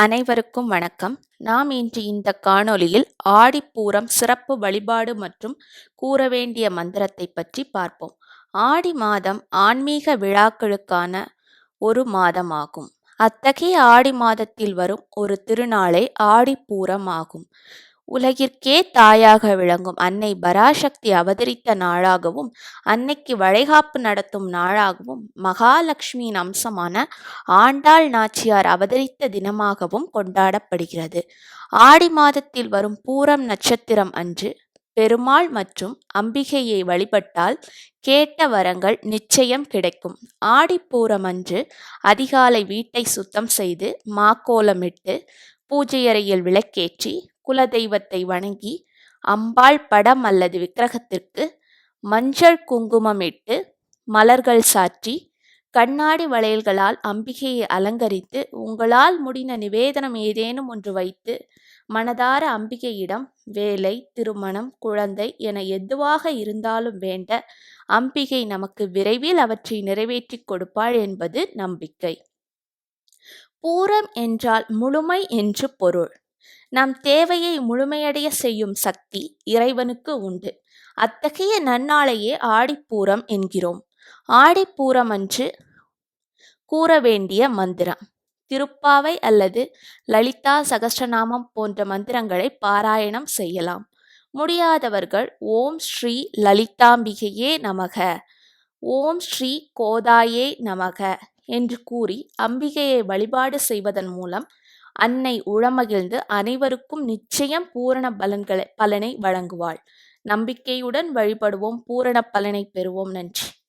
அனைவருக்கும் வணக்கம். நாம் இன்று இந்த காணொளியில் ஆடிப்பூரம் சிறப்பு வழிபாடு மற்றும் கூற வேண்டிய மந்திரத்தை பற்றி பார்ப்போம். ஆடி மாதம் ஆன்மீக விழாக்களுக்கான ஒரு மாதமாகும். அத்தகைய ஆடி மாதத்தில் வரும் ஒரு திருநாளே ஆடிப்பூரம் ஆகும். உலகிற்கே தாயாக விளங்கும். அன்னை பராசக்தி அவதரித்த நாளாகவும் அன்னைக்கு வளைகாப்பு நடத்தும் நாளாகவும் மகாலட்சுமியின் அம்சமான ஆண்டாள் நாச்சியார் அவதரித்த தினமாகவும் கொண்டாடப்படுகிறது. ஆடி மாதத்தில் வரும் பூரம் நட்சத்திரம் அன்று பெருமாள் மற்றும் அம்பிகையை வழிபட்டால் கேட்ட வரங்கள் நிச்சயம் கிடைக்கும். ஆடிப்பூரம் அன்று அதிகாலை வீட்டை சுத்தம் செய்து மாக்கோலமிட்டு பூஜையறையில் விளக்கேற்றி குலதெய்வத்தை வணங்கி அம்பாள் படம் அல்லது விக்கிரகத்திற்கு மஞ்சள் குங்குமம் இட்டு மலர்கள் சாற்றி கண்ணாடி வளையல்களால் அம்பிகையை அலங்கரித்து உங்களால் முடிந்த நிவேதனம் ஏதேனும் ஒன்று வைத்து மனதார அம்பிகையிடம் வேலை திருமணம் குழந்தை என எதுவாக இருந்தாலும் வேண்ட அம்பிகை நமக்கு விரைவில் அவற்றை நிறைவேற்றி கொடுப்பாள் என்பது நம்பிக்கை. பூரம் என்றால் முழுமை என்று பொருள். நம் தேவையை முழுமையடைய செய்யும் சக்தி இறைவனுக்கு உண்டு. அத்தகைய நன்னாளையே ஆடிப்பூரம் என்கிறோம். ஆடிப்பூரம் அன்று கூற வேண்டிய மந்திரம். திருப்பாவை அல்லது லலிதா சகஸ்ரநாமம் போன்ற மந்திரங்களை பாராயணம் செய்யலாம். முடியாதவர்கள் ஓம் ஸ்ரீ லலிதாம்பிகையே நமக. ஓம் ஸ்ரீ கோதாயே நமக என்று கூறி அம்பிகையை வழிபாடு செய்வதன் மூலம் அன்னை உளமகிழ்ந்து அனைவருக்கும் நிச்சயம் பூரண பலன்களை பலனை வழங்குவாள். நம்பிக்கையுடன் வழிபடுவோம். பூரண பலனை பெறுவோம். நன்றி.